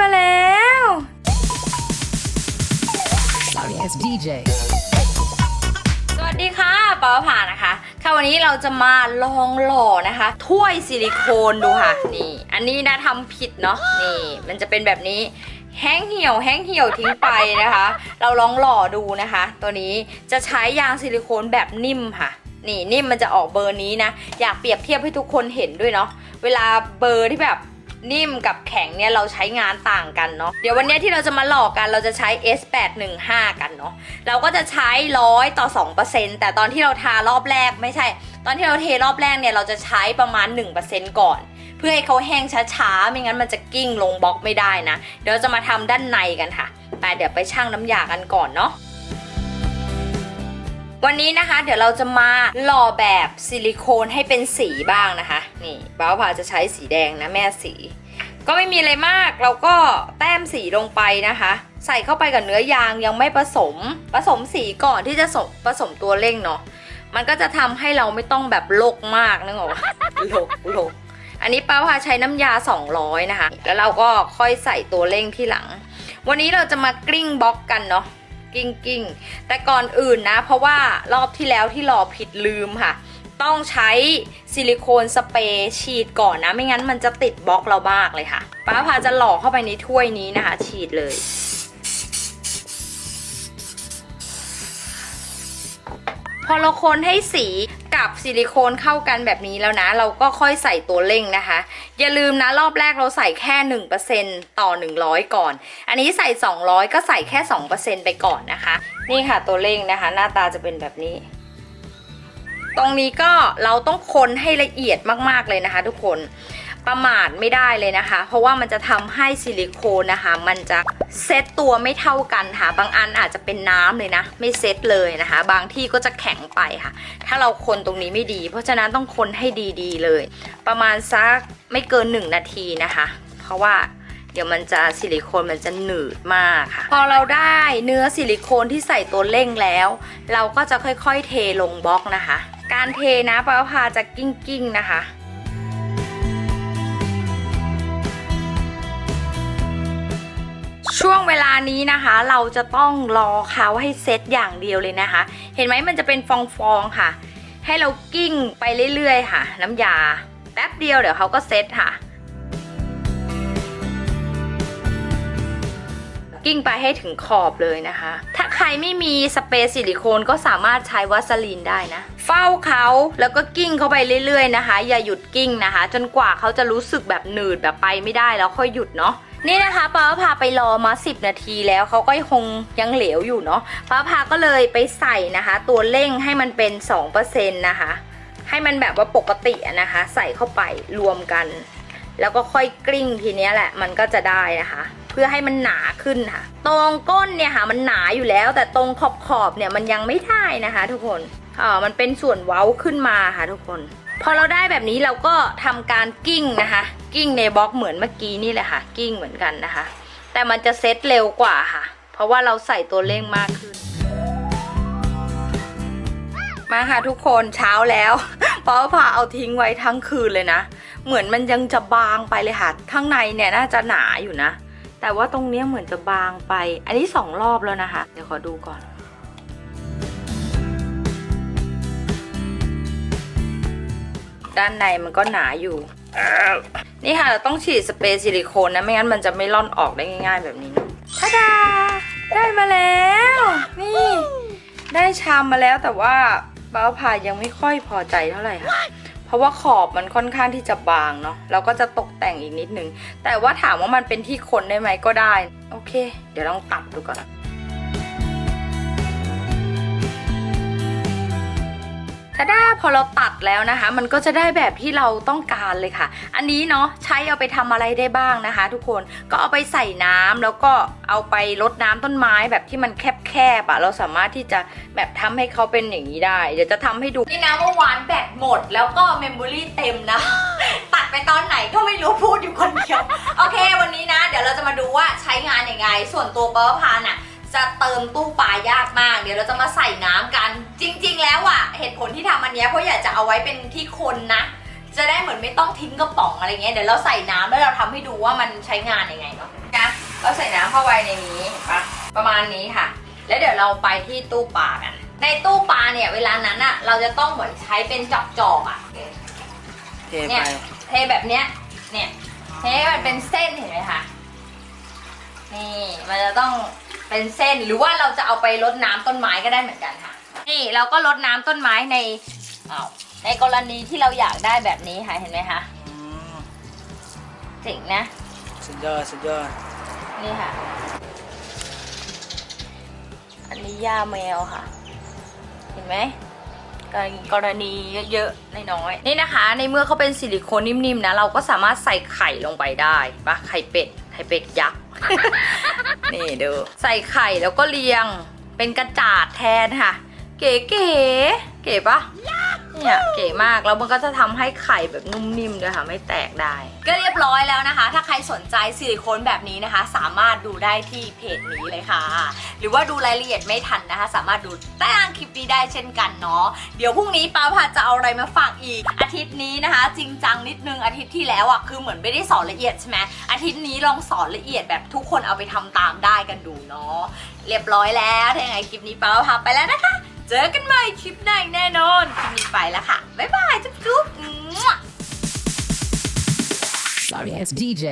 มาแล้ว Sorry, as DJ. สวัสดีค่ะปาผ่านะคะ ค่ะวันนี้เราจะมาลองหล่อนะคะ ถ้วยซิลิโคนดูค่ะ นี่ อันนี้นะทำผิดเนาะ นี่ มันจะเป็นแบบนี้ แห้งเหี่ยว แห้งเหี่ยวทิ้งไปนะคะ เราลองหล่อดูนะคะ ตัวนี้จะใช้ยางซิลิโคนแบบนิ่มค่ะ นี่นิ่มมันจะออกเบอร์นี้นะ อยากเปรียบเทียบให้ทุกคนเห็นด้วยเนาะ เวลาเบอร์ที่แบบ นิ่มกับแข็งเนี่ยเราใช้งานต่างกันเนาะเดี๋ยววันนี้ที่เราจะมาหลอกกันเราจะใช้ S815 กันเนาะเราก็จะใช้ร้อยต่อ 2%แต่ตอนที่เราทารอบแรกไม่ใช่ ตอนที่เราเทรอบแรกเนี่ยเราจะใช้ประมาณ 1%ก่อน เพื่อให้เขาแห้งช้าๆ ไม่งั้นมันจะกิ้งลงบล็อกไม่ได้นะ เดี๋ยวเราจะมาทำด้านในกันค่ะไปเดี๋ยวไปชั่งน้ำยากันก่อนเนาะวันนี้นะคะเดี๋ยวเราจะมาหล่อแบบซิลิโคนให้เป็นสีบ้างนะคะ นี่บ้าวผาจะใช้สีแดงนะแม่สี ก็ไม่มีอะไรมากเราก็แต้มสีลงไปนะคะ ใส่เข้าไปกับเนื้อยางยังไม่ผสม ผสมสีก่อนที่จะสมผสมตัวเร่งเนาะมันก็จะทำให้เราไม่ต้องแบบโลกมากนึกออกปะโลกโลกอันนี้ป้าพาใช้น้ำยา 200 นะคะ แล้วเราก็ค่อยใส่ตัวเร่งที่หลัง วันนี้เราจะมากลิ้งบล็อกกันเนาะกิ้งกิ้งแต่ก่อนอื่นนะ เพราะว่ารอบที่แล้วที่หล่อผิดลืมค่ะ ต้องใช้ซิลิโคนสเปรย์ฉีดก่อนนะ ไม่งั้นมันจะติดบล็อกเรามากเลยค่ะ ป้าพาจะหล่อเข้าไปในถ้วยนี้นะคะ ฉีดเลย พอเราคนให้สีกับซิลิโคนเข้ากันแบบนี้แล้วนะ เราก็ค่อยใส่ตัวเร่งนะคะ อย่าลืมนะรอบแรกเราใส่แค่ 1%ต่อ 100 ก่อน อันนี้ใส่ 200 ก็ใส่แค่ 2%ไปก่อนนะคะ นี่ค่ะตัวเร่งนะคะ หน้าตาจะเป็นแบบนี้ ตรงนี้ก็เราต้องคนให้ละเอียดมากๆเลยนะคะ ทุกคนประมาทไม่ได้เลยนะคะ เพราะว่ามันจะทำให้ซิลิโคนนะคะ มันจะเซตตัวไม่เท่ากันค่ะ บางอันอาจจะเป็นน้ำเลยนะ ไม่เซตเลยนะคะ บางที่ก็จะแข็งไปค่ะ ถ้าเราคนตรงนี้ไม่ดี เพราะฉะนั้นต้องคนให้ดีๆเลย ประมาณสักไม่เกิน 1 นาทีนะคะ เพราะว่าเดี๋ยวมันจะซิลิโคนมันจะหนืดมากค่ะ พอเราได้เนื้อซิลิโคนที่ใส่ตัวเร่งแล้ว เราก็จะค่อยๆเทลงบล็อกนะคะ การเทนะปลาพาจะกิ้งกิ้งนะคะ ช่วงเวลานี้นะคะ เราจะต้องรอเขาให้เซตอย่างเดียวเลยนะคะ เห็นไหมมันจะเป็นฟองๆค่ะ ให้เรากิ้งไปเรื่อยๆ ค่ะ น้ำยาแป๊บเดียวเดี๋ยวเขาก็เซตค่ะ กิ้งไปให้ถึงขอบเลยนะคะ ถ้าใครไม่มีสเปรย์ซิลิโคนก็สามารถใช้วัสลีนได้นะ เฝ้าเขาแล้วก็กิ้งเข้าไปเรื่อยๆนะคะ อย่าหยุดกิ้งนะคะ จนกว่าเขาจะรู้สึกแบบหนืดแบบไปไม่ได้แล้วค่อยหยุดเนาะนี่นะคะป้าพาไปรอมา 10 นาทีแล้วเขาก็คงยังเหลวอยู่เนาะป้าพาก็เลยไปใส่นะคะ ตัวเร่งให้มันเป็น 2%นะคะ ให้มันแบบว่าปกตินะคะ ใส่เข้าไปรวมกัน แล้วก็ค่อยกลิ้งทีเนี้ยแหละมันก็จะได้นะคะ เพื่อให้มันหนาขึ้นค่ะ ตรงก้นเนี่ยค่ะมันหนาอยู่แล้ว แต่ตรงขอบขอบเนี่ยมันยังไม่ได้นะคะ ทุกคนอ่ามันเป็นส่วนเว้าขึ้นมาค่ะทุกคน พอเราได้แบบนี้เราก็ทำการกิ้งนะคะ กิ้งในบล็อกเหมือนเมื่อกี้นี่แหละค่ะ กิ้งเหมือนกันนะคะ แต่มันจะเซตเร็วกว่าค่ะ เพราะว่าเราใส่ตัวเร่งมากขึ้น มาค่ะทุกคนเช้าแล้วเพราะว่าพาเอาทิ้งไว้ทั้งคืนเลยนะ เหมือนมันยังจะบางไปเลยค่ะ ข้างในเนี่ยน่าจะหนาอยู่นะ แต่ว่าตรงนี้เหมือนจะบางไป อันนี้สองรอบแล้วนะคะ เดี๋ยวขอดูก่อน ด้านในมันก็หนาอยู่ นี่ค่ะเราต้องฉีดสเปรย์ซิลิโคนนะ ไม่งั้นมันจะไม่ล่อนออกได้ง่าย ๆ แบบนี้นะทาดาได้มาแล้ว นี่ ได้ชามมาแล้วแต่ว่าบ้าวพายังไม่ค่อยพอใจเท่าไหร่ค่ะ ราะว่าขอบมันค่อนข้างที่จะบางเนาะเราก็จะตกแต่งอีกนิดนึง แต่ว่าถามว่ามันเป็นที่คนได้ไหมก็ได้ โอเค เดี๋ยวลองตัดดูก่อน ถ้าได้พอเราตัดแล้วนะคะ มันก็จะได้แบบที่เราต้องการเลยค่ะ อันนี้เนาะใช้เอาไปทำอะไรได้บ้างนะคะ ทุกคนก็เอาไปใส่น้ำแล้วก็เอาไปรดน้ำต้นไม้แบบที่มันแคบๆอะเราสามารถที่จะแบบทำให้เขาเป็นอย่างนี้ได้ เดี๋ยวจะทำให้ดูนี่นะเมื่อวานแบตหมดแล้วก็เมมโมรี่เต็มนะ ตัดไปตอนไหนก็ไม่รู้พูดอยู่คนเดียวโอเค วันนี้นะ เดี๋ยวเราจะมาดูว่าใช้งานยังไง ส่วนตัวเปอร์พานอะจะเติมตู้ปลายากมาก เดี๋ยวเราจะมาใส่น้ำกัน จริงๆ แล้วอะเหตุผลที่ทำอันเนี้ยเพราะอยากจะเอาไว้เป็นที่คนนะ จะได้เหมือนไม่ต้องทิ้งกระป๋องอะไรเงี้ยเดี๋ยวเราใส่น้ำแล้วเราทำให้ดูว่ามันใช้งานยังไงเนาะนะเราใส่น้ำเข้าไปในนี้เห็นปะประมาณนี้ค่ะ แล้วเดี๋ยวเราไปที่ตู้ปลากัน ในตู้ปลาเนี่ยเวลานั้นอะเราจะต้องเหมือนใช้เป็นจอกจอกๆอะเทเนี่ไปยเทแบบเนี้ย เนี่ย เทให้มันเป็นเส้นเห็นไหมคะ นี่ มันจะต้องเป็นเส้น หรือว่าเราจะเอาไปรดน้ำต้นไม้ก็ได้เหมือนกันค่ะ นี่เราก็รดน้ำต้นไม้ในอ้าวในกรณีที่เราอยากได้แบบนี้ค่ะเห็นไหมคะอืมเจ๋งนะ สุดยอดสุดยอดนี่ค่ะ อันนี้ย่าแมวค่ะ เห็นไหมกรณีกรณีเยอะๆน้อยๆนี่นะคะ ในเมื่อเขาเป็นซิลิโคนนิ่มๆนะ เราก็สามารถใส่ไข่ลงไปได้ปะไข่เป็ด ไข่เป็ดยักษ์ นี่ดู ใส่ไข่แล้วก็เรียงเป็นกระจาดแทนค่ะ เก๋ๆเก๋ปะเนี่ยเก๋มากแล้วมันก็จะทำให้ไข่แบบนุ่มนิ่มด้วยค่ะไม่แตกได้ ก็เรียบร้อยแล้วนะคะ ถ้าใครสนใจซิลิโคนแบบนี้นะคะ สามารถดูได้ที่เพจนี้เลยค่ะ หรือว่าดูรายละเอียดไม่ทันนะคะ สามารถดูใต้ล่างคลิปนี้ได้เช่นกันเนาะเดี๋ยวพรุ่งนี้ป้าพาจะเอาอะไรมาฝากอีก อาทิตย์นี้นะคะ จริงจังนิดนึงอาทิตย์ที่แล้วอะคือเหมือนไม่ได้สอนละเอียดใช่ไหมอาทิตย์นี้ลองสอนละเอียดแบบทุกคนเอาไปทำตามได้กันดูเนาะเรียบร้อยแล้วถ้าอย่างไรคลิปนี้ป้าพาไปแล้วนะคะ เจอกันใหม่คลิปหน้าแน่นอนคลิปนี้ไปแล้วค่ะ บ๊ายบาย จุ๊บจุ๊บ Sorry, it's DJ.